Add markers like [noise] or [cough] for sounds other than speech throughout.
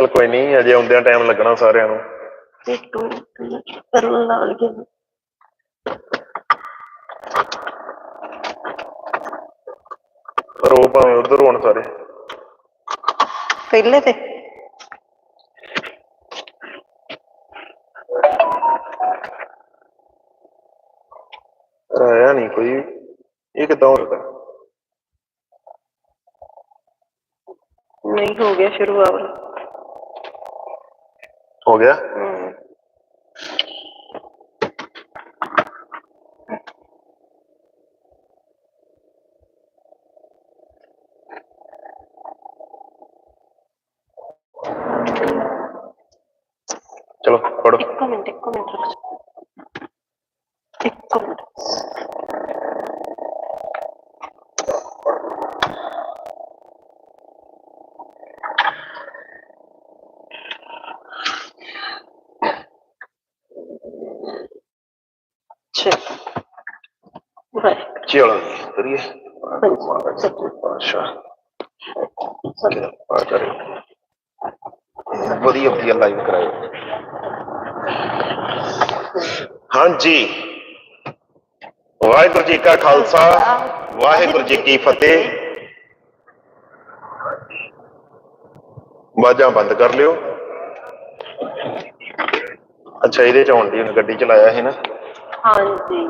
ਚਲ ਕੋਈ ਨਹੀਂ ਅਜੇ ਆਉਂਦਿਆਂ ਟਾਈਮ ਲੱਗਣਾ ਸਾਰਿਆਂ ਨੂੰ। ਇੱਕ ਮਿੰਟ ਕਰਨ ਨਾਲ ਕੇ ਰੋ ਭਾਵੇਂ ਉਧਰ ਹੋਣ ਸਾਰੇ। ਪਹਿਲੇ ਤੇ। ਆਇਆ ਨਹੀਂ ਕੋਈ। ਇਹ ਕਿਦਾਂ ਹੋ ਸਕਦਾ? ਨਹੀਂ ਹੋ ਗਿਆ ਸ਼ੁਰੂ ਆਵਰ ਹੋ ਗਿਆ ਹਮ ਚਲੋ ਫੜੋ ਇੱਕ ਮਿੰਟ ਇੱਕ ਮਿੰਟ ਰੁਕ ਜਾ ਇੱਕ ਮਿੰਟ ਚਲ ਵਾਹਿਗੁਰੂ ਚਲੋ ਜੀ ਕਰੀਏ ਹਾਂਜੀ ਸੱਚੀ ਪਾਸ਼ਾ ਸੱਚੀ ਕਿਰਪਾ ਕਰੇ ਵਧੀਆ ਵਧੀਆ ਲਾਈਵ ਕਰਾਏ ਹਾਂਜੀ। ਵਾਹਿਗੁਰੂ ਜੀ ਕਾ ਖਾਲਸਾ ਵਾਹਿਗੁਰੂ ਜੀ ਕੀ ਫਤਿਹ। ਬਾਜਾਂ ਬੰਦ ਕਰ ਲਿਓ। ਅੱਛਾ ਇਹਦੇ ਚ ਆਉਣ ਦੀ ਗੱਡੀ ਚਲਾਇਆ ਸੀ ਨਾ? ਹਾਂਜੀ।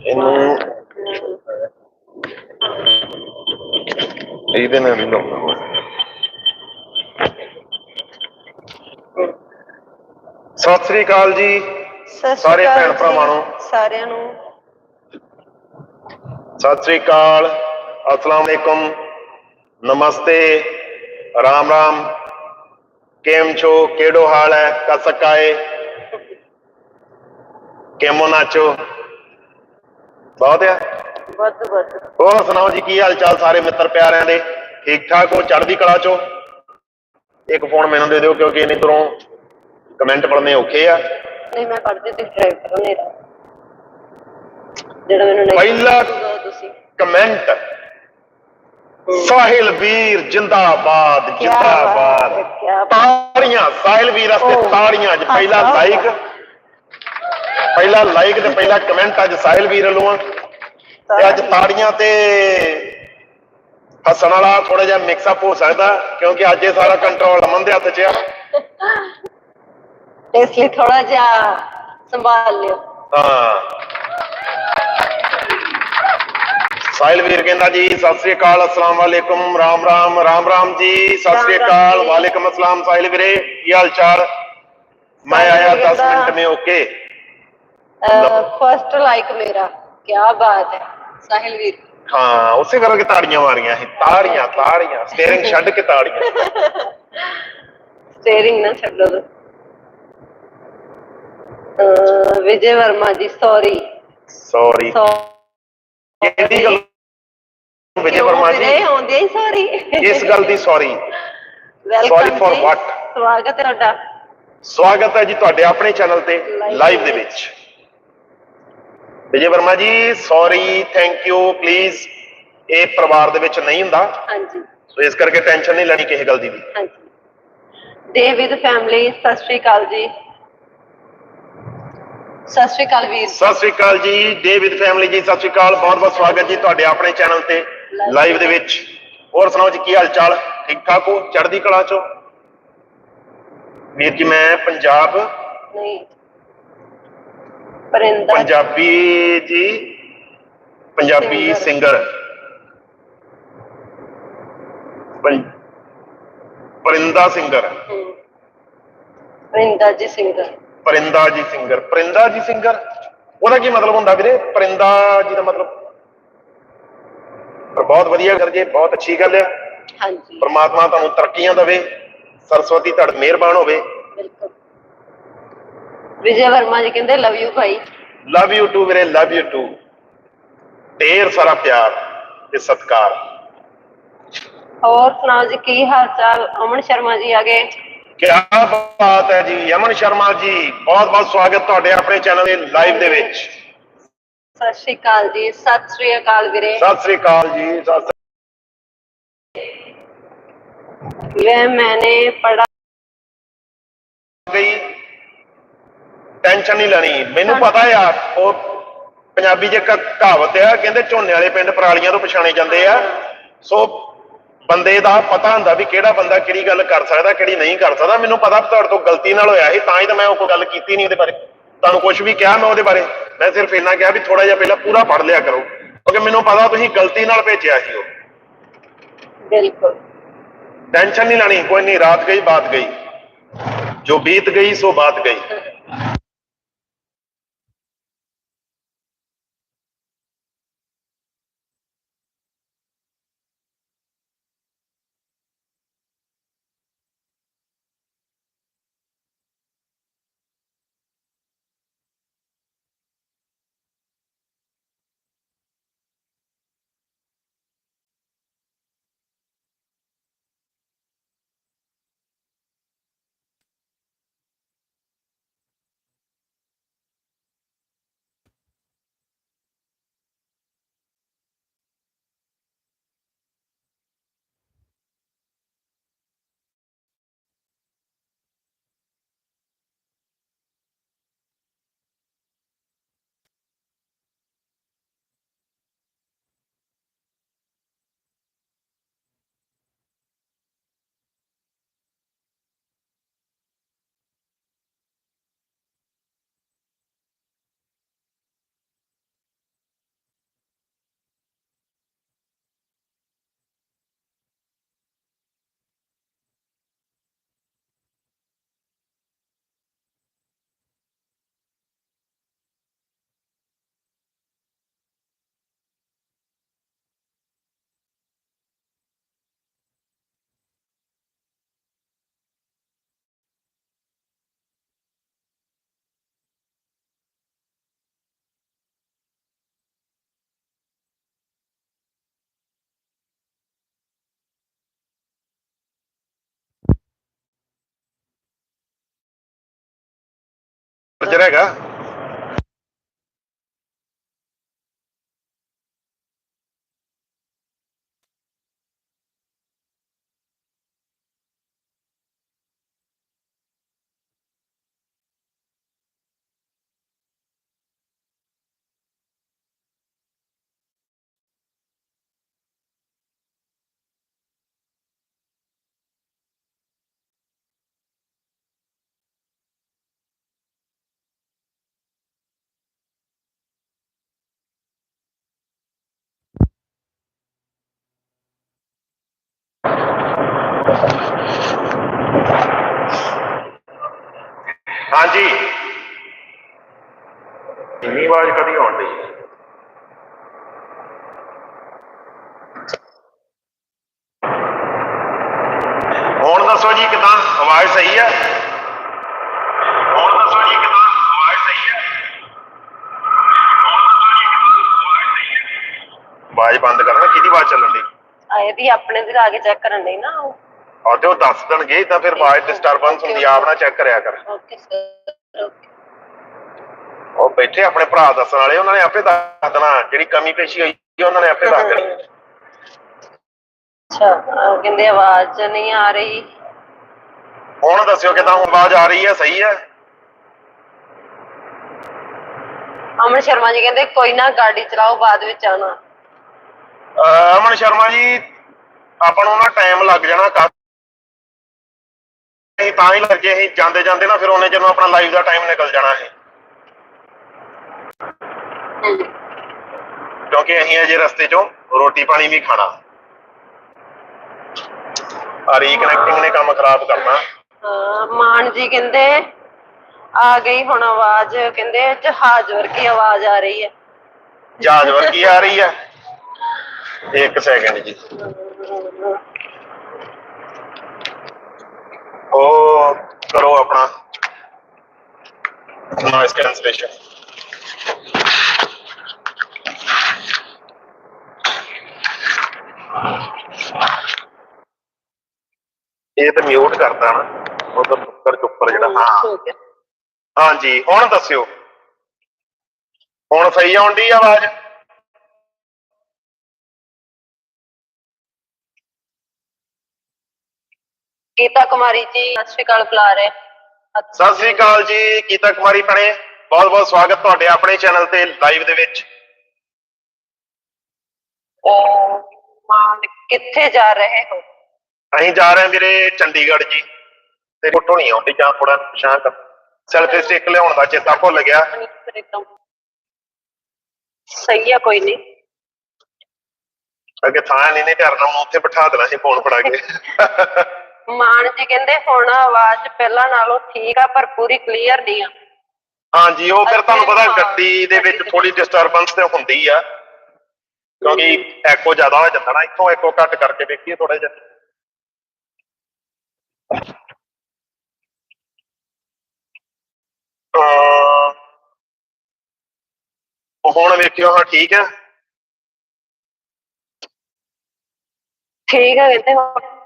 ਇਹਨੂੰ ਇਹਦੇ ਨਾਲ ਨਹੀਂ ਲਾਉਣਾ ਸਤਿ ਸ੍ਰੀ ਅਕਾਲ ਜੀ ਸਤਿ ਸ਼੍ਰੀ ਸਾਰੇ ਅਕਾਲ ਭੈਣ ਜੀ, ਭਰਾਵਾਂ ਨੂੰ। ਸਾਰਿਆਂ ਨੂੰ ਸਤਿ ਸ੍ਰੀ ਅਕਾਲ ਅਸਲਾਮ ਅਲੈਕੁਮ ਨਮਸਤੇ ਰਾਮ ਰਾਮ કેમ છો કેડો હાલ હે કસકાય કેમો નાચੋ ਬਹੁਤ ਆ ਵੱਧ ਵੱਧ ਹੋਰ ਸੁਣਾਓ ਜੀ ਕੀ ਹਾਲ ਚਾਲ ਸਾਰੇ ਮਿੱਤਰ ਪਿਆਰਿਆਂ ਦੇ ਠੀਕ ਠਾਕ ਹੋ ਚੜ੍ਹਦੀ ਕਲਾ ਚੋ। ਇੱਕ ਫੋਨ ਮੈਨੂੰ ਦੇ ਦਿਓ ਕਿਉਂਕਿ ਇਹਨੇ ਤਰੋਂ ਕਮੈਂਟ ਪੜਨੇ ਔਖੇ ਆ। ਨਹੀਂ ਮੈਂ ਪੜ੍ਹਦੀ ਤੇ ਡਰਾਈਵਰ ਮੇਰਾ ਜਿਹੜਾ ਮੈਨੂੰ ਨਹੀਂ ਪਹਿਲਾ- ਤੁਸੀਂ। ਕਮੈਂਟ ਸਾਹਿਲ ਵੀਰ ਜਿੰਦਾਬਾਦ ਜਿੰਦਾਬਾਦ। ਤਾੜੀਆਂ ਸਾਹਿਲ ਵੀਰ ਵਾਸਤੇ ਤਾੜੀਆਂ ਅੱਜ ਪਹਿਲਾ। ਲਾਈਕ ਪਹਿਲਾ ਲਾਈਕ ਤੇ ਪਹਿਲਾ ਕਮੈਂਟ ਅੱਜ ਸਾਹਿਲ ਵੀਰ ਵੱਲੋਂ ਆ। ਤੇ ਅੱਜ ਤਾੜੀਆਂ ਤੇ ਹੱਸਣ ਵਾਲਾ ਥੋੜਾ ਜਿਹਾ ਮਿਕਸ ਅਪ ਹੋ ਸਕਦਾ ਕਿਉਂਕਿ ਅੱਜ ਇਹ ਸਾਰਾ ਕੰਟਰੋਲ ਅਮਨ ਦੇ ਹੱਥ 'ਚ ਆ। ਇਸ ਲਈ ਥੋੜਾ ਜਿਹਾ ਸੰਭਾਲ ਲਿਓ। ਹਾਂ। ਸਾਹਿਲ ਵੀਰ ਕਹਿੰਦਾ ਜੀ ਸਤਿ ਸ੍ਰੀ ਅਕਾਲ ਅਸਲਾਮ ਵਾਲੇਕੁਮ ਰਾਮ ਰਾਮ ਰਾਮ ਰਾਮ ਜੀ ਸਤਿ ਸ੍ਰੀ ਅਕਾਲ। ਵਾਲੇਕੁਮ ਅਸਲਾਮ ਸਾਹਿਲ ਵੀਰੇ ਕੀ ਹਾਲ ਚਾਲ? ਮੈਂ ਆਇਆ ਵੀਰ 10 ਦਾ- ਮਿੰਟ ਮੇ ਓਕੇ। ਫਰਸਟ ਲਾਈਕ ਮੇਰਾ ਕੀ ਬਾਤ ਹੈ ਸਾਹਿਲ ਵੀਰ। ਹਾਂ ਉਸੇ ਕਰਕੇ ਤਾੜੀਆਂ ਮਾਰੀਆਂ ਸੀ। ਤਾੜੀਆਂ ਤਾੜੀਆਂ ਸਟੀਅਰਿੰਗ [laughs] ਛੱਡ ਕੇ ਤਾੜੀਆਂ। ਸਟੀਅਰਿੰਗ ਨਾ ਛੱਡੋ ਤੂੰ। ਵਿਜੇ ਵਰਮਾ ਜੀ ਸੌਰੀ ਸੌਰੀ ਕਿਹਦੀ ਗੱਲ? ਵਿਜੇ ਵਰਮਾ ਜੀ? ਆਉਂਦੇ ਹੀ ਸੌਰੀ ਇਸ ਗੱਲ ਦੀ ਸੌਰੀ for ਜੀ। what? ਸਵਾਗਤ ਹੈ ਤੁਹਾਡਾ। ਸਵਾਗਤ ਹੈ ਜੀ ਤੁਹਾਡੇ ਆਪਣੇ ਚੈਨਲ ਤੇ ਲਾਈਵ ਦੇ ਵਿੱਚ। ਵਿਜੇ ਵਰਮਾ ਜੀ ਸੌਰੀ ਥੈਂਕ ਯੂ ਪਲੀਜ਼ ਇਹ ਪਰਿਵਾਰ ਦੇ ਵਿੱਚ ਨਹੀਂ ਹੁੰਦਾ। ਹਾਂਜੀ। ਸੋ ਇਸ ਕਰਕੇ ਟੈਨਸ਼ਨ ਨਹੀਂ ਲੈਣੀ ਕਿਸੇ ਗੱਲ ਦੀ ਵੀ। ਹਾਂਜੀ। ਡੇਵਿਡ ਫੈਮਿਲੀ ਸਤਿ ਸ਼੍ਰੀ ਅਕਾਲ ਜੀ। ਸਤਿ ਸ਼੍ਰੀ ਅਕਾਲ ਵੀਰ ਸਤਿ ਸ੍ਰੀ ਅਕਾਲ ਜੀ ਡੇਵਿਡ ਫੈਮਿਲੀ ਜੀ ਸਤਿ ਸ੍ਰੀ ਅਕਾਲ। ਬਹੁਤ ਬਹੁਤ ਸਵਾਗਤ ਜੀ ਤੁਹਾਡੇ ਆਪਣੇ ਚੈਨਲ ਤੇ ਲਾਈਵ ਦੇ ਵਿੱਚ। ਹੋਰ ਸੁਣਾਓ ਜੀ ਕੀ ਹਾਲ ਚਾਲ ਠੀਕ ਠਾਕ ਹੋ? ਚੜ੍ਹਦੀ ਕਲਾ ਚੋ? ਵੀਰ ਜੀ ਮੈਂ ਪੰਜਾਬ ਨਹੀਂ। ਪਰਿੰਦਾ ਪੰਜਾਬੀ ਜੀ Punjabi. Singer. Parinda singer. Parinda ji singer. Parinda ਜੀ ਸਿੰਗਰ। ਪਰਿੰਦਾ ਜੀ ਸਿੰਗਰ ਉਹਦਾ ਕੀ ਮਤਲਬ ਹੁੰਦਾ ਵੀਰੇ? ਪਰਿੰਦਾ ਜੀ ਦਾ ਮਤਲਬ ਪਰ ਬਹੁਤ ਵਧੀਆ ਕਰ ਜੇ ਬਹੁਤ ਅੱਛੀ ਗੱਲ ਆ। ਹਾਂਜੀ। ਪ੍ਰਮਾਤਮਾ ਤੁਹਾਨੂੰ ਤਰੱਕੀਆਂ ਦੇਵੇ ਸਰਸਵਤੀ ਤੁਹਾਡ ਮਿਹਰਬਾਨ ਹੋਵੇ। ਵਿਜੇ ਵਰਮਾ ਜੀ ਕਹਿੰਦੇ ਲਵ ਯੂ ਭਾਈ ਲਵ ਯੂ ਟੂ ਵੀਰੇ ਲਵ ਯੂ ਟੂ ਢੇਰ ਸਾਰਾ ਪਿਆਰ ਤੇ ਸਤਿਕਾਰ ਹੋਰ ਸੁਣਾਓ ਜੀ ਕੀ ਹਾਲ ਚਾਲ ਅਮਨ ਸ਼ਰਮਾ ਜੀ ਆ ਗਏ ਕਿਆ ਬਾਤ ਹੈ ਜੀ ਅਮਨ ਸ਼ਰਮਾ ਜੀ ਬਹੁਤ ਬਹੁਤ ਸਵਾਗਤ ਤੁਹਾਡੇ ਆਪਣੇ ਚੈਨਲ ਦੇ ਲਾਈਵ ਦੇ ਵਿੱਚ ਸਤਿ ਸ਼੍ਰੀ ਅਕਾਲ ਜੀ ਸਤਿ ਸ਼੍ਰੀ ਅਕਾਲ ਵੀਰੇ ਸਤਿ ਸ੍ਰੀ ਅਕਾਲ ਜੀ ਸਤਿ ਸ੍ਰੀ वह मैंने पढ़ा ਗਈ ਟੈਨਸ਼ਨ ਨਹੀਂ ਲੈਣੀ। ਮੈਨੂੰ ਪਤਾ ਆ ਉਹ ਪੰਜਾਬੀ ਜੇ ਕਹਾਵਤ ਆ ਕਹਿੰਦੇ ਝੋਨੇ ਵਾਲੇ ਪਿੰਡ ਪਰਾਲੀਆਂ ਤੋਂ ਪਛਾਣੇ ਜਾਂਦੇ ਆ। ਸੋ ਬੰਦੇ ਦਾ ਪਤਾ ਹੁੰਦਾ ਵੀ ਕਿਹੜਾ ਬੰਦਾ ਕਿਹੜੀ ਗੱਲ ਕਰ ਸਕਦਾ ਕਿਹੜੀ ਨਹੀਂ ਕਰ ਸਕਦਾ। ਮੈਨੂੰ ਪਤਾ ਤੁਹਾਡੇ ਤੋਂ ਗਲਤੀ ਨਾਲ ਹੋਇਆ ਸੀ ਤਾਂ ਹੀ ਤਾਂ ਮੈਂ ਉਹ ਕੋਈ ਗੱਲ ਕੀਤੀ ਨਹੀਂ ਉਹਦੇ ਬਾਰੇ। ਤੁਹਾਨੂੰ ਕੁਝ ਵੀ ਕਿਹਾ ਮੈਂ ਉਹਦੇ ਬਾਰੇ। ਮੈਂ ਸਿਰਫ ਇੰਨਾ ਕਿਹਾ ਵੀ ਥੋੜਾ ਜਿਹਾ ਪਹਿਲਾਂ ਪੂਰਾ ਪੜ੍ਹ ਲਿਆ ਕਰੋ। ਕਿਉਂਕਿ ਮੈਨੂੰ ਪਤਾ ਤੁਸੀਂ ਗਲਤੀ ਨਾਲ ਭੇਜਿਆ ਸੀ ਉਹ। ਬਿਲਕੁਲ। ਟੈਨਸ਼ਨ ਨਹੀਂ ਲੈਣੀ ਕੋਈ ਨਹੀਂ ਰਾਤ ਗਈ ਬਾਤ ਗਈ। ਜੋ ਬੀਤ ਗਈ ਸੋ ਬਾਤ ਗਈ। ਹੈਗਾ। ਹਾਂਜੀ। ਇੰਨੀ ਆਵਾਜ਼ ਕਦੀ ਆਉਣ ਡਈ? ਹੁਣ ਦੱਸੋ ਜੀ ਕਿਦਾਂ ਆਵਾਜ਼ ਸਹੀ ਹੈ ਹੁਣ ਦੱਸੋ ਜੀ ਕਿਦਾਂ ਆਵਾਜ਼ ਸਹੀ ਹੈ ਆਵਾਜ਼ ਬੰਦ ਕਰਨਾ, ਕਿਹਦੀ ਆਵਾਜ਼ ਚੱਲਣ ਦੀ ਆਏ ਦੀ ਆਪਣੇ ਦੇ ਲਾ ਕੇ ਚੈੱਕ ਕਰਨ ਲਈ ਨਾ ਔਰ ਤੇ ਉਹ ਦੱਸ ਦੇਣਗੇ ਤਾਂ ਫਿਰ ਆਵਾਜ਼ ਡਿਸਟਰਬੈਂਸ ਹੁੰਦੀ ਆ ਆਪਣਾ ਚੈੱਕ ਕਰਿਆ ਕਰ। ਓਕੇ ਸਰ ਓਕੇ ਉਹ ਬੈਠੇ ਆਪਣੇ ਭਰਾ ਦੱਸਣ ਵਾਲੇ ਉਹਨਾਂ ਨੇ ਆਪੇ ਦੱਸ ਦੇਣਾ ਜਿਹੜੀ ਕਮੀ ਪੇਸ਼ੀ ਹੋਈ ਉਹਨਾਂ ਨੇ ਆਪੇ ਦੱਸ ਦੇਣੀ। ਅੱਛਾ ਕਹਿੰਦੇ ਆਵਾਜ਼ ਨਹੀਂ ਆ ਰਹੀ। ਹੁਣ ਦੱਸਿਓ ਕਿਦਾਂ ਆਵਾਜ਼ ਆ ਰਹੀ ਹੈ ਸਹੀ ਹੈ? ਅਮਨ ਸ਼ਰਮਾ ਜੀ ਕਹਿੰਦੇ ਕੋਈ ਨਾ ਗਾੜੀ ਚਲਾਓ ਬਾਅਦ ਵਿੱਚ ਆਣਾ ਅਮਨ ਸ਼ਰਮਾ ਜੀ ਆਪਾਂ ਨੂੰ ਨਾ ਟਾਈਮ ਲੱਗ ਜਾਣਾ ਅਸੀਂ ਤਾਂ ਹੀ ਲੱਗੇ ਅਸੀਂ ਜਾਂਦੇ ਜਾਂਦੇ ਨਾ ਫਿਰ ਉਹਨੇ ਜਦੋਂ ਆਪਣਾ ਲਾਈਵ ਦਾ ਟਾਈਮ ਨਿਕਲ ਜਾਣਾ ਹੈ ਕਿਉਂਕਿ ਅਸੀਂ ਅਜੇ ਰਸਤੇ 'ਚੋਂ ਰੋਟੀ ਪਾਣੀ ਵੀ ਖਾਣਾ। ਆ ਰੀਕਨੈਕਟਿੰਗ ਨੇ ਕੰਮ ਖਰਾਬ ਕਰਨਾ। ਮਾਨ ਜੀ ਕਹਿੰਦੇ ਆ ਗਈ ਹੁਣ ਆਵਾਜ਼ ਕਹਿੰਦੇ ਜਹਾਜ਼ ਵਰਗੀ ਆਵਾਜ਼ ਆ ਰਹੀ ਹੈ? ਜਹਾਜ਼ ਵਰਗੀ ਆ ਰਹੀ ਹੈ? ਇੱਕ ਸੈਕਿੰਡ ਜੀ। ਉਹ ਕਰੋ ਆਪਣਾ। ਨੋਇਸ ਕੈਂਸਲੇਸ਼ਨ ਇਹ ਤਾਂ ਮਿਊਟ ਕਰਤਾ ਨਾ। ਉਹ ਤਾਂ ਉੱਪਰ ਚੁੱਪਰ ਜਿਹੜਾ ਹਾਂ। ਹਾਂਜੀ ਹੁਣ ਦੱਸਿਓ। ਹੁਣ ਸਹੀ ਆਉਂਦੀ ਆਵਾਜ਼? ਗੀਤਾ ਕੁਮਾਰੀ ਜੀ ਸਤਿ ਸ਼੍ਰੀ ਅਕਾਲ ਬੁਲਾ ਰਹੇ। ਸਤਿ ਸ੍ਰੀ ਅਕਾਲ ਜੀ ਗੀਤਾ ਕੁਮਾਰੀ ਭੈਣੇ ਬਹੁਤ ਬਹੁਤ ਸਵਾਗਤ ਤੁਹਾਡੇ ਆਪਣੇ ਚੈਨਲ ਤੇ ਲਾਈਵ ਦੇ ਵਿੱਚ। ਕਿੱਥੇ ਜਾ ਰਹੇ ਹੋ? ਅਸੀਂ ਜਾ ਰਹੇ ਹਾਂ ਵੀਰੇ ਚੰਡੀਗੜ੍ਹ ਜੀ ਤੇ ਫੋਟੋ ਨਹੀਂ ਆਉਂਦੀ ਜਾਂ ਥੋੜਾ ਪਛਾਣ ਕਰ। ਸੈਲਫੀ ਸਟਿਕ ਲਿਆਉਣ ਦਾ ਚੇਤਾ ਭੁੱਲ ਗਿਆ। ਸਹੀ ਆ ਕੋਈ ਨਹੀਂ। ਅੱਗੇ ਥਾਂ ਨਹੀਂ ਨੇ ਕਰਨਾ ਉਹਨੂੰ ਉੱਥੇ ਬਿਠਾ ਦੇਣਾ ਸੀ ਫੋਨ ਫੜਾ ਕੇ। ਮਾਨ ਜੀ ਕਹਿੰਦੇ ਹੁਣ ਆਵਾਜ਼ ਪਹਿਲਾਂ ਨਾਲੋਂ ਠੀਕ ਆ ਪਰ ਪੂਰੀ ਕਲੀਅਰ ਨਹੀਂ ਆ। ਹਾਂਜੀ ਉਹ ਫਿਰ ਤੁਹਾਨੂੰ ਪਤਾ ਹਾਂ, ਗੱਡੀ ਦੇ ਵਿੱਚ ਥੋੜੀ ਡਿਸਟਰਬੈਂਸ ਤੇ ਹੁੰਦੀ ਆ। ਕਿਉਂਕਿ ਐਕੋ ਜ਼ਿਆਦਾ ਹੋ ਜਾਂਦਾ ਨਾ ਇੱਥੋਂ ਐਕੋ ਘੱਟ ਕਰਕੇ ਵੇਖੀਏ ਥੋੜਾ ਜਿਹਾ। ਹੁਣ ਵੇਖਿਓ ਹਾਂ ਠੀਕ ਹੈ ਠੀਕ ਆ ਕਹਿੰਦੇ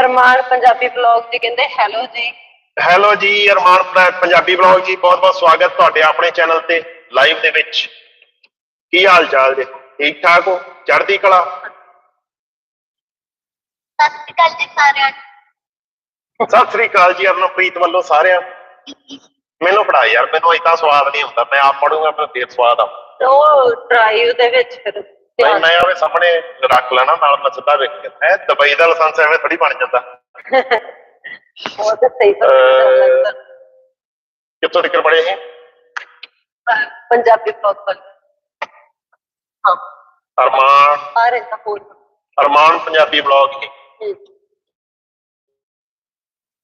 ਅਰਮਾਨ ਪੰਜਾਬੀ ਬਲੌਗ ਜੀ ਕਹਿੰਦੇ ਹੈਲੋ ਜੀ। ਹੈਲੋ ਜੀ ਅਰਮਾਨ ਪ- ਪੰਜਾਬੀ ਬਲੌਗ ਜੀ ਬਹੁਤ ਬਹੁਤ ਸਵਾਗਤ ਤੁਹਾਡੇ ਆਪਣੇ ਚੈਨਲ ਤੇ ਲਾਈਵ ਦੇ ਵਿੱਚ। ਕੀ ਹਾਲ ਚਾਲ ਜੀ? ਠੀਕ ਠਾਕ ਹੋ? ਚੜ੍ਹਦੀ ਕਲਾ? ਸਤਿ ਸ਼੍ਰੀ ਅਕਾਲ ਜੀ ਸਾਰਿਆਂ ਨੂੰ। ਸਤਿ ਸ੍ਰੀ ਅਕਾਲ ਜੀ ਅਰਨਪ੍ਰੀਤ ਵੱਲੋਂ ਸਾਰਿਆਂ ਨੂੰ। ਮੈਨੂੰ ਪੜਾ ਯਾਰ ਮੈਨੂੰ ਇਦਾਂ ਸਵਾਦ ਨਹੀਂ ਹੁੰਦਾ ਮੈਂ ਆਪ ਪੜੂੰਗਾ ਫਿਰ ਫੇਰ ਸਵਾਦ ਆ ਉਹ ਡਰਾਈਵ ਦੇ ਵਿੱਚ ਫਿਰ। ਧਿਆਨ- ਮੈਂ ਆਵੇ ਸਾਹਮਣੇ ਰੱਖ ਲੈਣਾ ਨਾਲ ਮੈਂ ਸਿੱਧਾ ਵੇਖ ਕੇ ਹੈ ਦੁਬਈ ਦਾ ਲਾਇਸੈਂਸ ਐਵੇਂ ਥੋੜੀ ਬਣ ਜਾਂਦਾ। ਉਹ ਤਾਂ ਸਹੀ ਕਿੱਥੋਂ ਤੱਕ ਪੜੇ ਇਹ? ਪੰਜਾਬੀ ਬਲੌਗ ਪਰ ਹਾਂ। ਅਰਮਾਨ। ਅਰਮਾਨ ਪੰਜਾਬੀ ਬਲੌਗ ਹੀ।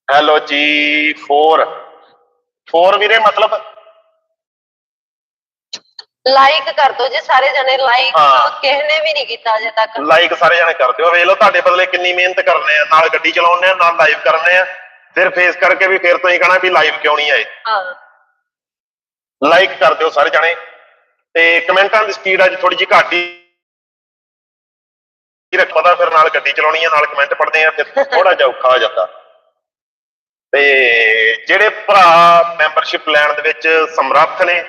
ਹੈਲੋ ਜੀ 4 4 ਵੀਰੇ ਮਤਲਬ ਲਾਈਕ ਕਰ ਦਿਓ ਜੀ ਸਾਰੇ ਜਣੇ ਲਾਈਕ ਹਾਂ। ਕਿਸੇ ਨੇ ਵੀ ਨਹੀਂ ਕੀਤਾ ਅਜੇ ਤੱਕ। ਲਾਈਕ ਸਾਰੇ ਜਣੇ ਕਰ ਦਿਓ। ਵੇਖ ਲਓ ਤੁਹਾਡੇ ਬਦਲੇ ਕਿੰਨੀ ਮਿਹਨਤ ਕਰਨੇ ਆ ਨਾਲ ਗੱਡੀ ਚਲਾਉਂਦੇ ਆ ਨਾਲ ਲਾਈਵ ਕਰਨੇ ਆ। ਫਿਰ ਫੇਸ ਕਰਕੇ ਵੀ ਫਿਰ ਤੁਸੀਂ ਕਹਣਾ ਵੀ ਲਾਈਵ ਕਿਉਂ ਨਹੀਂ ਆਏ। ਹਾਂ। ਲਾਈਕ ਕਰ ਦਿਓ ਸਾਰੇ ਜਣੇ। ਤੇ ਕਮੈਂਟਾਂ ਦੀ ਸਪੀਡ ਅੱਜ ਥੋੜੀ ਜਿਹੀ ਘੱਟ ਹੀ। ਰੱਖ ਪਤਾ ਫਿਰ ਨਾਲ ਗੱਡੀ ਚਲਾਉਣੀ ਆ ਨਾਲ ਕਮੈਂਟ ਪੜਦੇ ਆ ਫਿਰ ਥੋੜਾ ਜਿਹਾ ਔਖਾ ਹੋ ਜਾਂਦਾ। ਤੇ ਜਿਹੜੇ ਭਰਾ ਮੈਂਬਰਸ਼ਿਪ ਲੈਣ ਦੇ ਵਿੱਚ ਸਮਰੱਥ ਨੇ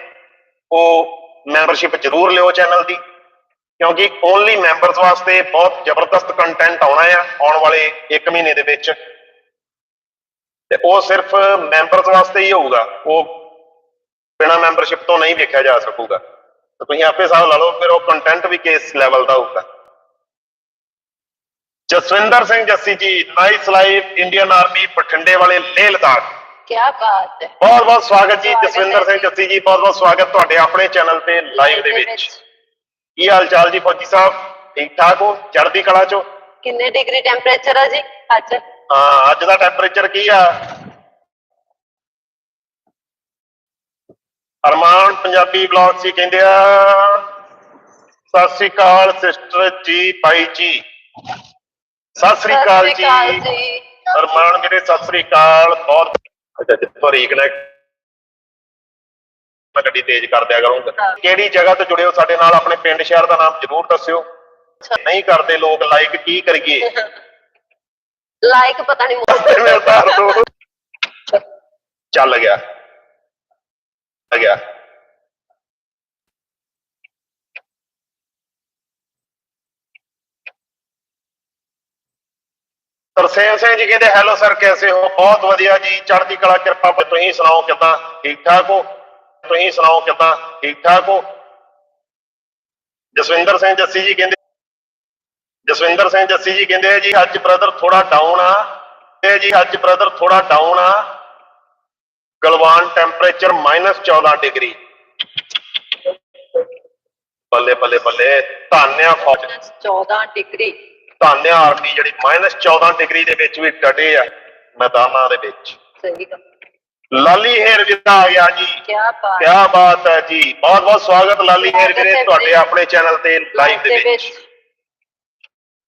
ਉਹ ਮੈਂਬਰਸ਼ਿਪ ਜ਼ਰੂਰ ਲਿਓ ਚੈਨਲ ਦੀ, ਕਿਉਂਕਿ ਓਨਲੀ ਮੈਂਬਰਸ ਵਾਸਤੇ ਬਹੁਤ ਜ਼ਬਰਦਸਤ ਕੰਟੈਂਟ ਆਉਣਾ ਆ ਆਉਣ ਵਾਲੇ 1 ਮਹੀਨੇ ਦੇ ਵਿੱਚ। ਤੇ ਉਹ ਸਿਰਫ ਮੈਂਬਰਸ ਵਾਸਤੇ ਹੀ ਹੋਊਗਾ, ਉਹ ਬਿਨਾ ਮੈਂਬਰਸ਼ਿਪ ਤੋਂ ਨਹੀਂ ਵੇਖਿਆ ਜਾ ਸਕੂਗਾ। ਤਾਂ ਤੁਸੀਂ ਆਪੇ ਹਿਸਾਬ ਲਾ ਲਓ ਫਿਰ ਉਹ ਕੰਟੈਂਟ ਵੀ ਕਿਸ ਲੈਵਲ ਦਾ ਹੋਊਗਾ। ਜਸਵਿੰਦਰ ਸਿੰਘ ਜੱਸੀ ਜੀ ਨਾਈਸ ਲਾਈਵ ਇੰਡੀਅਨ ਆਰਮੀ ਬਠਿੰਡੇ ਵਾਲੇ ਲੇਹ ਲਦਾਖ। ਕੀ ਬਾਤ ਹੈ ਬਹੁਤ ਬਹੁਤ ਸਵਾਗਤ ਜੀ ਸਵਾਗਤ ਹੈ ਜਸਵਿੰਦਰ ਸਿੰਘ ਜੀ। ਜੱਸੀ ਜੀ ਬਹੁਤ ਬਹੁਤ ਸਵਾਗਤ ਤੁਹਾਡੇ ਆਪਣੇ ਚੈਨਲ ਤੇ ਲਾਈਵ ਦੇ ਵਿੱਚ ਕੀ ਹਾਲ ਚਾਲ ਜੀ ਫੌਜੀ ਸਾਹਿਬ ਠੀਕ ਠਾਕ ਹੋ ਚੜ੍ਹਦੀ ਕਲਾ ਚੋ ਕਿੰਨੇ ਡਿਗਰੀ ਟੈਂਪਰੇਚਰ ਆ ਜੀ ਅੱਜ ਹਾਂ ਅੱਜ ਦਾ ਟੈਂਪਰੇਚਰ ਕੀ ਆ ਅਰਮਾਨ ਪੰਜਾਬੀ ਬਲੌਗ ਸੀ ਕਹਿੰਦੇ ਆ ਸਤਿ ਸ੍ਰੀ ਅਕਾਲ ਸਿਸਟਰ ਜੀ ਭਾਈ ਜੀ ਸਤਿ ਸ੍ਰੀ ਅਕਾਲ ਸਤਿ ਸ਼੍ਰੀ ਅਕਾਲ ਜੀ ਜੀ ਅਰਮਾਨ ਮੇਰੇ ਸਤਿ ਸ੍ਰੀ ਅਕਾਲ ਬਹੁਤ ਅੱਛਾ ਜਿੱਥੋਂ ਰੀਕ ਨੇ ਮੈਂ ਗੱਡੀ ਤੇਜ਼ ਕਰ ਦਿਆ ਕਰੂੰਗਾ। ਕਿਹੜੀ ਜਗ੍ਹਾ ਤੋਂ ਜੁੜੇ ਹੋ ਸਾਡੇ ਨਾਲ? ਆਪਣੇ ਪਿੰਡ ਸ਼ਹਿਰ ਦਾ ਨਾਮ ਜ਼ਰੂਰ ਦੱਸਿਓ। ਨਹੀਂ ਕਰਦੇ ਲੋਕ ਲਾਈਕ ਕੀ ਕਰੀਏ? [laughs] ਲਾਈਕ ਪਤਾ ਨਹੀਂ ਮੈਂ ਉਤਾਰ ਦੋ ਚੱਲ ਗਿਆ। ਚੱਲ ਗਿਆ। ਤਰਸੇਮ ਸਿੰਘ ਜੀ ਕਹਿੰਦੇ, ਹੈਲੋ ਸਰ, ਕੈਸੇ ਹੋ? ਬਹੁਤ ਵਧੀਆ ਜੀ। ਚੜ੍ਹਦੀ ਕਲਾ ਕਿਰਪਾ ਪਰ ਤੁਸੀਂ ਸੁਣਾਓ ਕਿਦਾਂ? ਠੀਕ ਠਾਕ ਹੋ? ਤੁਸੀਂ ਸੁਣਾਓ ਕਿਦਾਂ? ਠੀਕ ਠਾਕ ਹੋ? ਜਸਵਿੰਦਰ ਸਿੰਘ ਜੱਸੀ ਜੀ ਕਹਿੰਦੇ, ਜਸਵਿੰਦਰ ਸਿੰਘ ਜੱਸੀ ਜੀ ਕਹਿੰਦੇ, ਜੀ, ਅੱਜ ਬ੍ਰਦਰ ਥੋੜਾ ਡਾਊਨ ਆ। ਇਹ ਜੀ, ਅੱਜ ਬ੍ਰਦਰ ਥੋੜਾ ਡਾਊਨ ਆ। Galwan temperature -14 degree. ਬੱਲੇ ਬੱਲੇ ਬੱਲੇ ਧੰਨਿਆ ਫੌਜ। 14 ਡਿਗਰੀ। ਧੰਨਿਆ ਆਰਮੀ ਜਿਹੜੀ -14 ਡਿਗਰੀ ਦੇ ਵਿੱਚ ਵੀ ਡਟੇ ਆ ਮੈਦਾਨਾਂ ਦੇ ਵਿੱਚ। ਸਹੀ ਗੱਲ। ਲਾਲੀ ਹੇਰ ਵੀ ਆ ਗਿਆ ਜੀ। ਕੀ ਬਾਤ। ਕੀ ਬਾਤ ਹੈ ਜੀ। ਬਹੁਤ ਬਹੁਤ ਸਵਾਗਤ ਲਾਲੀ ਹੇਰ ਵੀਰੇ ਤੁਹਾਡੇ ਆਪਣੇ ਚੈਨਲ ਤੇ ਲਾਈਵ ਦੇ ਵਿੱਚ।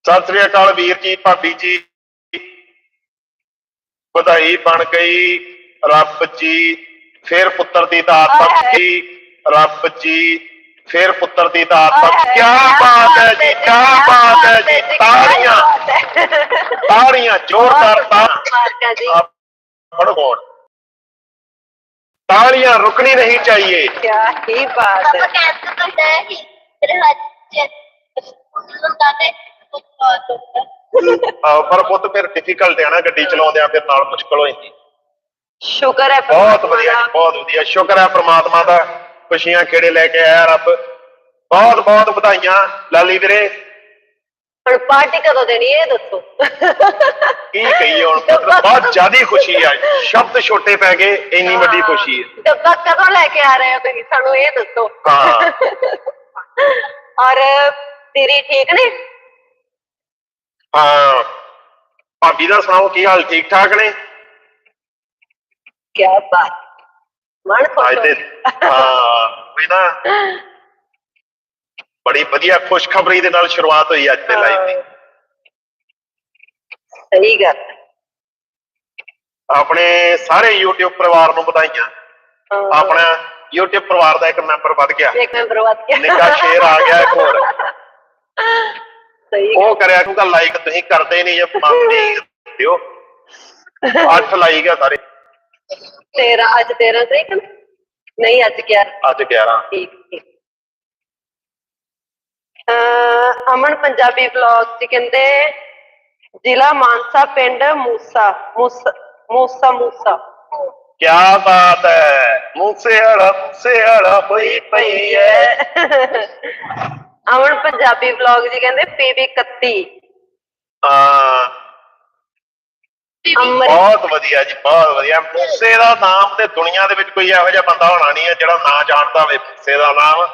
ਸਤਿ ਸ੍ਰੀ ਅਕਾਲ ਵੀਰ ਜੀ ਭਾਬੀ ਜੀ। ਵਧਾਈ ਬਣ ਗਈ। ਰੱਬ ਜੀ ਫੇਰ ਪੁੱਤਰ ਦੀ ਦਾਤ ਬਖਸ਼ੀ ਰੱਬ ਜੀ ਫੇਰ ਪੁੱਤਰ ਦੀ ਦਾਤ ਬਖਸ਼ੀ ਕੀ ਬਾਤ ਹੈ ਜੀ ਕੀ ਬਾਤ ਹੈ ਜੀ ਤਾੜੀਆਂ ਤਾੜੀਆਂ ਜ਼ੋਰਦਾਰ ਮਾਰਕਾ ਜੀ ਤਾੜੀਆਂ ਫੜੋ ਤਾੜੀਆਂ रुकनी नहीं चाहिए ਕੀ ਹੀ ਬਾਤ ਪਾਪਾ ਹੈ ਕੈਂਸਲ ਕਰਦਾ ਹੈ ਫਿਰ ਹੱਥ ਹੁੰਦਾ ਤੇ ਬਹੁਤ ਹੁੰਦਾ ਆਹੋ, ਪਰ ਪੁੱਤ ਫਿਰ ਡਿਫਿਕਲਟ ਹੈ ਨਾ ਗੱਡੀ ਚਲਾਉਂਦਿਆਂ ਫਿਰ ਨਾਲ ਮੁਸ਼ਕਲ ਹੋ ਜਾਂਦੀ ਸ਼ੁਕਰ ਹੈ ਬਹੁਤ ਪ੍ਰਮਾਤਮਾ ਵਧੀਆ ਦਾ। ਜੀ ਬਹੁਤ ਵਧੀਆ ਸ਼ੁਕਰ ਹੈ ਪ੍ਰਮਾਤਮਾ ਦਾ ਖੁਸ਼ੀਆਂ ਖੇੜੇ ਲੈ ਕੇ ਆਇਆ ਰੱਬ। ਬਹੁਤ ਬਹੁਤ ਵਧਾਈਆਂ। ਲਾਲੀ ਵੀਰੇ ਹੁਣ ਪਾਰਟੀ ਕਦੋਂ ਦੇਣੀ ਇਹ ਦੱਸੋ? ਕੀ ਕਹੀਏ ਹੁਣ ਬਹੁਤ ਜ਼ਿਆਦੀ ਖੁਸ਼ੀ ਆ। ਸ਼ਬਦ ਛੋਟੇ ਪੈ ਗਏ ਇੰਨੀ ਵੱਡੀ ਖੁਸ਼ੀ ਹੈ ਡੱਬਾ ਕਦੋਂ ਲੈ ਕੇ ਆ ਰਹੇ ਹੋ ਤੁਸੀਂ? ਸਾਨੂੰ ਇਹ ਦੱਸੋ। ਹਾਂ। ਔਰ ਤੇਰੀ ਠੀਕ ਨੇ? ਹਾਂ। ਭਾਬੀ ਦਾ ਸੁਣਾਓ ਕੀ ਹਾਲ? ਠੀਕ ਠਾਕ ਨੇ? ਕੀ ਬਾਤ ਮਨ ਖੁਸ਼ ਅੱਜ ਹੋ ਦੇ। ਹਾਂ ਵੀ ਨਾ ਬੜੀ ਵਧੀਆ ਖੁਸ਼ਖਬਰੀ ਦੇ ਨਾਲ ਸ਼ੁਰੂਆਤ ਹੋਈ ਅੱਜ ਦੇ ਲਾਈਵ ਦੀ। ਸਹੀ ਗੱਲ। ਆਪਣੇ ਸਾਰੇ YouTube ਪਰਿਵਾਰ ਨੂੰ ਵਧਾਈਆਂ। ਆਪਣਾ YouTube ਪਰਿਵਾਰ ਦਾ ਇੱਕ ਮੈਂਬਰ ਵੱਧ ਗਿਆ। ਇੱਕ ਮੈਂਬਰ ਵੱਧ ਗਿਆ। ਨਿੱਕਾ ਸ਼ੇਰ ਆ ਗਿਆ ਇੱਕ ਹੋਰ। ਸਹੀ ਉਹ ਕਰਿਆ ਕਿਉਂਕਿ ਲਾਈਕ ਤੁਸੀਂ ਕਰਦੇ ਨਹੀਂ ਜੇ ਮੰਗਦੇ ਦਿਓ। ਅੱਠ ਲਾਈਕ ਆ ਸਾਰੇ। ਤੇਰਾ ਅੱਜ 13 ਤਰੀਕ ਨਾ? ਨਹੀਂ? ਅੱਜ 11 ਅੱਜ 11 ਠੀਕ ਠੀਕ। ਅਹ ਅਮਨ ਪੰਜਾਬੀ ਵਲੌਗ ਜੀ ਕਹਿੰਦੇ ਜ਼ਿਲ੍ਹਾ ਮਾਨਸਾ ਪਿੰਡ ਮੂਸਾ ਮੂਸਾ ਮੂਸਾ ਮੂਸਾ। ਕਿਆ ਬਾਤ ਹੈ। ਮੂਸੇ ਵਾਲਾ ਮੂਸੇ ਵਾਲਾ ਹੋਈ ਪਈ ਹੈ। ਅਮਨ ਪੰਜਾਬੀ ਵਲੌਗ ਜੀ ਕਹਿੰਦੇ ਪੀਬੀ 31 ਹਾਂ। ਅਮਰ ਬਹੁਤ ਵਧੀਆ ਜੀ ਬਹੁਤ ਵਧੀਆ। ਮੂਸੇ ਦਾ ਨਾਮ ਤੇ ਦੁਨੀਆ ਦੇ ਵਿੱਚ ਕੋਈ ਇਹੋ ਜਿਹਾ ਬੰਦਾ ਹੋਣਾ ਨਹੀਂ ਹੈ ਜਿਹੜਾ ਨਾ ਜਾਣਦਾ ਹੋਵੇ ਮੂਸੇ ਦਾ ਨਾਮ।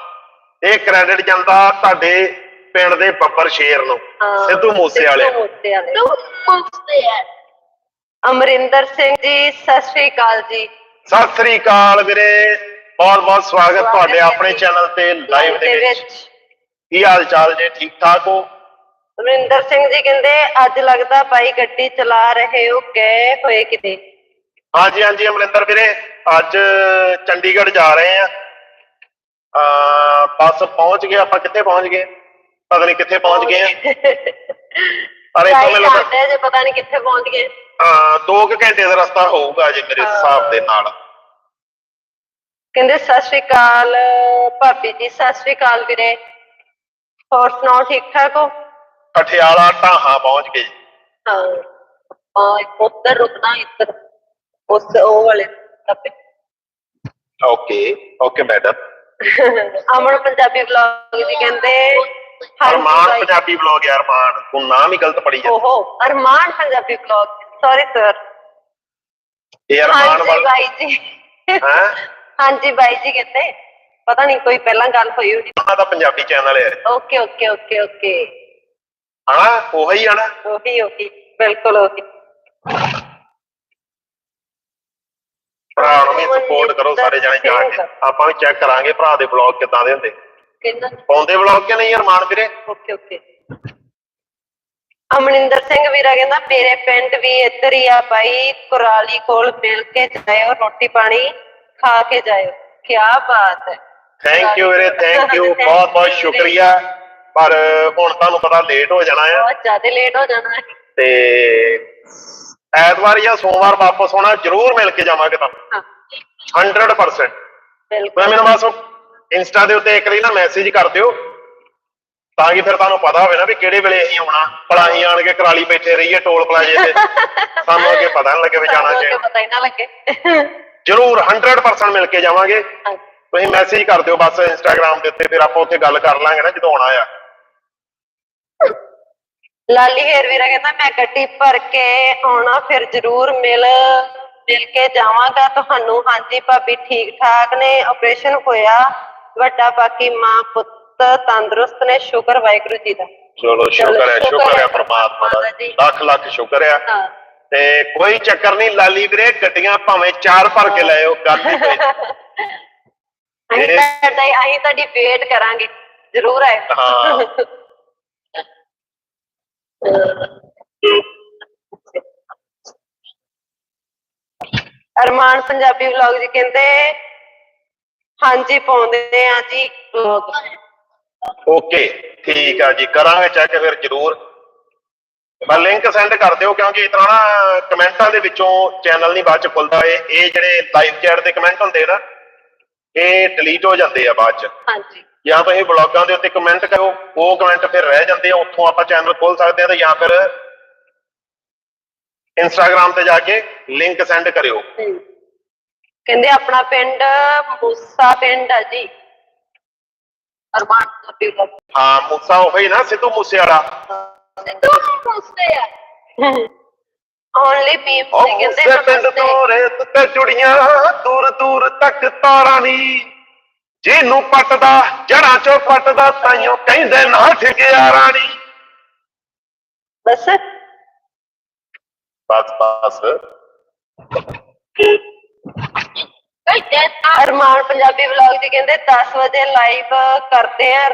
ਇਹ ਕ੍ਰੈਡਿਟ ਜਾਂਦਾ ਤੁਹਾਡੇ ਪਿੰਡ ਦੇ ਬੱਬਰ ਸ਼ੇਰ ਨੂੰ ਸਿੱਧੂ ਮੂਸੇ ਵਾਲੇ ਅਮਰਿੰਦਰ ਸਿੰਘ ਜੀ ਸਤਿ ਸ੍ਰੀ ਅਕਾਲ ਜੀ। ਸਤਿ ਸ੍ਰੀ ਅਕਾਲ ਵੀਰੇ। ਬਹੁਤ ਬਹੁਤ ਸਵਾਗਤ ਤੁਹਾਡੇ ਆਪਣੇ। ਚੈਨਲ ਤੇ ਲਾਈਵ ਦੇ ਵਿੱਚ। ਕੀ ਹਾਲ ਚਾਲ ਜੀ? ਠੀਕ ਠਾਕ ਹੋ? ਅਮਰਿੰਦਰ ਸਿੰਘ ਜੀ ਕਹਿੰਦੇ ਅੱਜ ਲੱਗਦਾ ਭਾਈ ਗੱਡੀ ਚਲਾ ਰਹੇ ਹੋ ਗਏ ਹੋਏ ਕਿਤੇ? ਹਾਂਜੀ ਹਾਂਜੀ ਅਮਰਿੰਦਰ ਵੀਰੇ ਅੱਜ ਚੰਡੀਗੜ੍ਹ ਜਾ ਰਹੇ ਆ ਆ ਬੱਸ ਪਹੁੰਚ ਗਏ ਆਪਾਂ ਕਿੱਥੇ ਪਹੁੰਚ ਗਏ? ਪਤਾ ਨਹੀਂ ਕਿੱਥੇ ਪਹੁੰਚ ਗਏ ਆ ਜੇ ਪਤਾ ਨਹੀਂ ਕਿੱਥੇ ਪਹੁੰਚ ਗਏ। ਹਾਂ 2 ਘੰਟੇ ਦਾ ਰਸਤਾ ਹੋਊਗਾ ਜੀ ਮੇਰੇ। ਹਿਸਾਬ ਦੇ ਨਾਲ। ਕਹਿੰਦੇ ਸਤਿ ਸ੍ਰੀ ਅਕਾਲ ਭਾਬੀ ਜੀ ਸਤਿ ਸ੍ਰੀ ਅਕਾਲ ਵੀਰੇ। ਹੋਰ ਸੁਣਾਓ ਠੀਕ ਠਾਕ ਹੋ? ਪਠਿਆਲਾ ਢਾਹਾਂ ਪਹੁੰਚ ਗਏ। ਹਾਂ ਉੱਧਰ ਰੁਕਣਾ ਇੱਧਰ ਉਸ ਉਹ ਵਾਲੇ ਟੱਪੇ okay okay madam. Aman Punjabi vlog ji ਕਹਿੰਦੇ ਅਰਮਾਨ। ਪੰਜਾਬੀ ਬਲੌਗ ਯਾਰ ਮਾਨ ਤੂੰ ਨਾਮ ਹੀ ਗਲਤ ਪੜੀ ਜਾਂਦਾ। ਓਹੋ Armaan Punjabi vlog sorry sir ਇਹ ਅਰਮਾਨ ਵਾਲ ਬਾਈ ਜੀ। ਹੈ? ਹਾਂਜੀ ਬਾਈ ਜੀ ਕਹਿੰਦੇ ਪਤਾ ਨਹੀਂ ਕੋਈ ਪਹਿਲਾਂ ਗੱਲ ਹੋਈ ਹੋਣੀ। ਦਾ ਪੰਜਾਬੀ ਚੈਨਲ ਹੈ। Okay okay okay okay. ਹਨਾ ਉਹੀ ਆ ਨਾ ਉਹੀ ਉਹੀ ਬਿਲਕੁਲ ਉਹੀ। ਭਰਾ ਨੂੰ ਵੀ ਸਪੋਰਟ ਕਰੋ ਸਾਰੇ ਜਣੇ ਜਾ ਕੇ। ਆਪਾਂ ਵੀ ਚੈੱਕ ਕਰਾਂਗੇ ਭਰਾ ਦੇ ਬਲੌਗ ਕਿੱਦਾਂ ਦੇ ਹੁੰਦੇ। ਕਿੰਨਾ? ਪਾਉਂਦੇ ਬਲੌਗ ਕਿ ਨਹੀਂ ਅਰਮਾਨ ਵੀਰੇ? Okay okay. ਅਮਨਿੰਦਰ ਸਿੰਘ ਵੀਰਾ ਕਹਿੰਦਾ ਮੇਰੇ ਪਿੰਡ ਵੀ ਇੱਧਰ ਹੀ ਆ ਬਾਈ ਕੁਰਾਲੀ ਕੋਲ ਮਿਲ ਕੇ ਜਾਇਓ ਰੋਟੀ ਪਾਣੀ ਖਾ ਕੇ ਜਾਇਓ। ਕੀ ਬਾਤ ਹੈ। ਥੈਂਕ ਯੂ ਵੀਰੇ ਥੈਂਕ ਯੂ ਬਹੁਤ ਬਹੁਤ। ਸ਼ੁਕਰੀਆ। ਪਰ ਹੁਣ ਤੁਹਾਨੂੰ ਪਤਾ ਲੇਟ ਹੋ ਜਾਣਾ ਆ। ਬਹੁਤ ਜ਼ਿਆਦਾ ਲੇਟ ਹੋ ਜਾਣਾ ਹੈ। ਤੇ ਐਤਵਾਰ ਜਾਂ ਸੋਮਵਾਰ ਵਾਪਸ ਹੋਣਾ ਜ਼ਰੂਰ ਮਿਲ ਕੇ ਜਾਵਾਂਗੇ ਤੁਹਾਨੂੰ। ਹਾਂ। 100% ਬਿਲਕੁਲ। ਮੈਂ ਮੈਨੂੰ ਬਸ ਇੰਸਟਾ ਦੇ ਉੱਤੇ ਇੱਕ ਵਾਰੀ ਨਾ ਮੈਸੇਜ ਕਰ ਦਿਓ। ਤਾਂ ਕਿ ਫਿਰ ਤੁਹਾਨੂੰ ਪਤਾ ਹੋਵੇ ਨਾ ਵੀ ਕਿਹੜੇ ਵੇਲੇ ਅਸੀਂ ਆਉਣਾ। ਭਲਾ ਅਸੀਂ ਆਣ ਕੇ ਕਰਾਲੀ ਬੈਠੇ ਰਹੀਏ ਟੋਲ ਪਲਾਜ਼ੇ ਤੇ। [laughs] ਸਾਨੂੰ ਅੱਗੇ ਪਤਾ ਨਹੀਂ ਲੱਗੇ ਵੀ ਜਾਣਾ ਅੱਗੇ ਪਤਾ ਹੀ ਨਾ ਲੱਗੇ। ਜ਼ਰੂਰ 100% ਮਿਲ ਕੇ ਜਾਵਾਂਗੇ। ਤੁਸੀਂ ਮੈਸੇਜ ਕਰ ਦਿਓ ਬਸ ਇੰਸਟਾਗ੍ਰam ਦੇ ਉੱਤੇ ਫਿਰ ਆਪਾਂ ਉੱਥੇ ਗੱਲ ਕਰ ਲਾਂਗੇ ਨਾ ਜਦੋਂ ਆਉਣਾ ਆ। ਲਾਲੀ ਹੇਰ ਵੀਰਾ ਕਹਿੰਦਾ ਮੈਂ ਗੱਡੀ ਭਰ ਕੇ ਆਉਣਾ ਫਿਰ ਜ਼ਰੂਰ ਮਿਲ ਮਿਲ ਕੇ ਜਾਵਾਂਗਾ। ਤੁਹਾਨੂੰ ਹਾਂਜੀ ਭਾਬੀ ਠੀਕ ਠਾਕ ਨੇ ਆਪਰੇਸ਼ਨ ਹੋਇਆ। ਵੱਡਾ ਬਾਕੀ ਮਾਂ ਪੁੱਤ ਤੰਦਰੁਸਤ ਨੇ ਸ਼ੁਕਰ ਵਾਹਿਗੁਰੂ ਜੀ ਦਾ। ਚਲੋ ਸ਼ੁਕਰ ਹੈ ਸ਼ੁਕਰ ਹੈ ਹੈ। ਪ੍ਰਮਾਤਮਾ ਦਾ। ਲੱਖ ਲੱਖ ਸ਼ੁਕਰ ਹਾਂ। ਤੇ ਕੋਈ ਚੱਕਰ ਨਹੀਂ ਲਾਲੀ ਵੀਰੇ ਗੱਡੀਆਂ ਭਾਵੇਂ ਚਾਰ ਭਰ ਕੇ ਲੈ ਆਓ ਗੱਲ ਨਹੀਂ ਕੋਈ ਅਸੀਂ ਤੁਹਾਡਾ ਅਸੀਂ ਤੁਹਾਡੀ ਵੇਟ ਕਰਾਂਗੇ। ਜ਼ਰੂਰ ਆਏ ਹਾਂ। ਅਰਮਾਨ ਪੰਜਾਬੀ ਵਲੌਗ ਜੀ ਕਹਿੰਦੇ ਹਾਂਜੀ ਪਾਉਂਦੇ ਆ ਜੀ ਵਲੌਗ ਓਕੇ ਠੀਕ ਆ ਜੀ ਕਰਾਂਗੇ ਚੈੱਕ ਫਿਰ ਜ਼ਰੂਰ। ਮੈਂ ਲਿੰਕ ਸੈਂਡ ਕਰ ਦਿਓ ਕਿਉਂਕਿ ਇਸ ਤਰ੍ਹਾਂ ਨਾ ਕਮੈਂਟਾਂ ਦੇ ਵਿੱਚੋਂ ਚੈਨਲ ਨਹੀਂ ਬਾਅਦ ਚ ਖੁੱਲਦਾ ਇਹ ਇਹ ਜਿਹੜੇ ਲਾਈਵ ਚੈਟ ਦੇ ਕਮੈਂਟ ਹੁੰਦੇ ਨਾ ਇਹ ਡਿਲੀਟ ਹੋ ਜਾਂਦੇ ਆ ਬਾਅਦ ਚ। ਹਾਂਜੀ। ਜਾਂ ਤੁਸੀਂ ਬਲੌਗਾਂ ਦੇ ਉੱਤੇ ਕਮੈਂਟ ਕਰੋ ਉਹ ਕਮੈਂਟ ਫਿਰ ਰਹਿ ਜਾਂਦੇ ਆ ਉੱਥੋਂ ਆਪਾਂ ਚੈਨਲ ਖੋਲ ਸਕਦੇ ਆ ਤੇ ਜਾਂ ਫਿਰ ਇੰਸਟਾਗ੍ਰam ਤੇ ਜਾ ਕੇ ਲਿੰਕ ਸੈਂਡ ਕਰਿਓ। ਕਹਿੰਦੇ ਆਪਣਾ ਪਿੰਡ ਮੂਸਾ ਪਿੰਡ ਆ ਜੀ। ਅਰਮਾਨ ਕਪੀ ਦਾ ਹਾਂ ਮੂਸਾ ਉਹੀ ਨਾ ਸਿੱਧੂ ਮੂਸੇ ਵਾਲਾ ਸਿੱਧੂ ਮੂਸੇ ਆ। ਓਨਲੀ ਸਿੰਘ ਕਹਿੰਦੇ ਮੂਸੇ ਪਿੰਡ ਤੋਂ ਰੇਤ ਤੇ ਜੁੜੀਆਂ ਦੂਰ ਦੂਰ ਤੱਕ ਤਾਰਾਂ ਨੀ ਜਿਹਨੂੰ ਪੱਟਦਾ ਜੜਾਂ ਚੋਂ ਪੱਟਦਾ ਤਾਈਓ ਕਹਿੰਦੇ ਨਾ ਠਿਕਿਆਰਾਂ ਨੀ ਬਸ। ਬਸ ਬਸ। ਅਰਮਾਨ ਪੰਜਾਬੀ ਵਲੌਗ ਜੀ ਕਹਿੰਦੇ 10 ਵਜੇ ਲਾਈਵ ਕਰਦੇ ਆ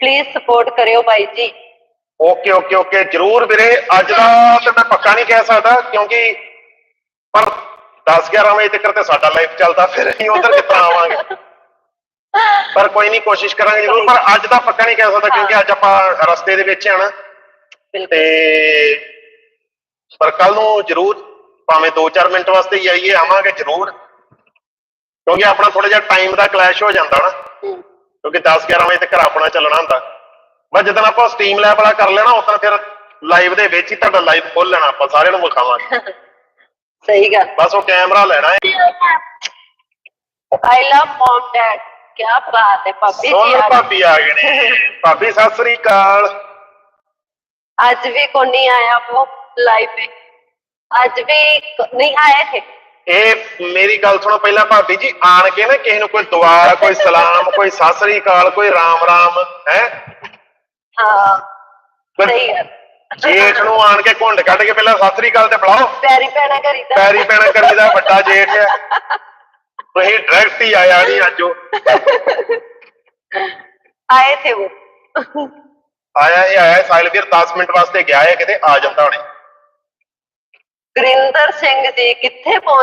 ਪਲੀਜ਼ ਸਪੋਰਟ ਕਰਿਓ ਬਾਈ ਜੀ। ਓਕੇ ਓਕੇ ਓਕੇ ਜਰੂਰ ਵੀਰੇ। ਅੱਜ ਦਾ ਤੇ ਮੈਂ ਪੱਕਾ ਨਹੀਂ ਕਹਿ ਸਕਦਾ ਕਿਉਂਕਿ ਪਰ 10 11 ਵਜੇ ਤੱਕ ਤੇ ਸਾਡਾ ਲਾਈਫ ਚੱਲਦਾ ਫਿਰ ਅਸੀਂ ਉਧਰ ਕਿੱਦਾਂ ਆਵਾਂਗੇ? ਪਰ ਕੋਈ ਨਹੀਂ ਕੋਸ਼ਿਸ਼ ਕਰਾਂਗੇ ਜਰੂਰ ਪਰ ਅੱਜ ਦਾ ਪੱਕਾ ਨਹੀਂ ਕਹਿ ਸਕਦਾ ਕਿਉਂਕਿ ਅੱਜ ਆਪਾਂ ਰਸਤੇ ਦੇ ਵਿੱਚ ਆਣਾ ਤੇ ਪਰ ਕੱਲ ਨੂੰ ਜਰੂਰ ਭਾਵੇਂ 2-4 ਮਿੰਟ ਵਾਸਤੇ ਹੀ ਆਈਏ ਆਵਾਂਗੇ ਜਰੂਰ। ਕਿਉਂਕਿ ਆਪਣਾ ਥੋੜਾ ਜਿਹਾ ਟਾਈਮ ਦਾ ਕਲੈਸ਼ ਹੋ ਜਾਂਦਾ ਨਾ। ਕਿਉਂਕਿ 10-11 ਵਜੇ ਤੱਕ ਆਪਣਾ ਚੱਲਣਾ ਹੁੰਦਾ। ਬਸ ਜਦੋਂ ਆਪਾਂ ਸਟ੍ਰੀਮ ਲੈਬ ਵਾਲਾ ਕਰ ਲੈਣਾ ਉਦੋਂ ਫਿਰ ਲਾਈਵ ਦੇ ਵਿੱਚ ਹੀ ਤੁਹਾਡਾ ਲਾਈਵ ਖੋਲ ਲੈਣਾ ਆਪਾਂ ਸਾਰਿਆਂ ਨੂੰ ਵਿਖਾਵਾਂਗੇ। [laughs] ਸਹੀ ਗੱਲ ਬਸ ਉਹ ਕੈਮਰਾ ਲੈਣਾ ਹੈ ਆਈ ਲਵ ਮਮ ਡੈਡ ਕੀ ਬਾਤ ਹੈ ਪਾਪੀ ਜੀ ਸੋਨ ਆ ਗਏ। ਭਾਬੀ ਆ ਗਏ ਨੇ ਭਾਬੀ ਸਤਿ ਸ੍ਰੀ ਅਕਾਲ आज भी को नहीं आया वो लाइव में आज भी को- नहीं आए थे ਇਹ ਮੇਰੀ ਗੱਲ ਸੁਣੋ ਪਹਿਲਾਂ ਭਾਬੀ ਜੀ ਆਣ ਕੇ ਨਾ ਕਿਸੇ ਨੂੰ ਕੋਈ ਦੁਆ ਕੋਈ ਸਲਾਮ ਕੋਈ ਸਤਿ ਸ੍ਰੀ ਅਕਾਲ ਕੋਈ ਰਾਮ ਰਾਮ ਹੈ हाँ सही है ਜੇਠ ਨੂੰ ਆਣ ਕੇ ਘੁੰਡ ਕੱਢ ਕੇ ਪਹਿਲਾਂ ਸਤਿ ਸ੍ਰੀ ਅਕਾਲ ਤੇ ਬੁਲਾਓ। ਪੈਰੀ ਪੈਣਾ ਕਰੀਦਾ। ਪੈਰੀ ਪੈਣਾ ਕਰੀਦਾ ਵੱਡਾ ਜੇਠ ਹੈ। ਤੁਸੀਂ ਡਾਇਰੈਕਟ ਹੀ ਆਇਆ ਨਹੀਂ ਅੱਜੋ ਆਏ ਥੇ ਉਹ। ਆਇਆ ਇਹ ਆਇਆ ਸਾਇਲ ਵੀਰ 10 ਮਿੰਟ ਵਾਸਤੇ ਗਿਆ ਹੈ ਕਿਤੇ ਆ ਜਾਂਦਾ ਹੁਣੇ। ਗੁਰਿੰਦਰ ਸਿੰਘ ਜੀ ਕਿੱਥੇ ਪਹੁੰਚ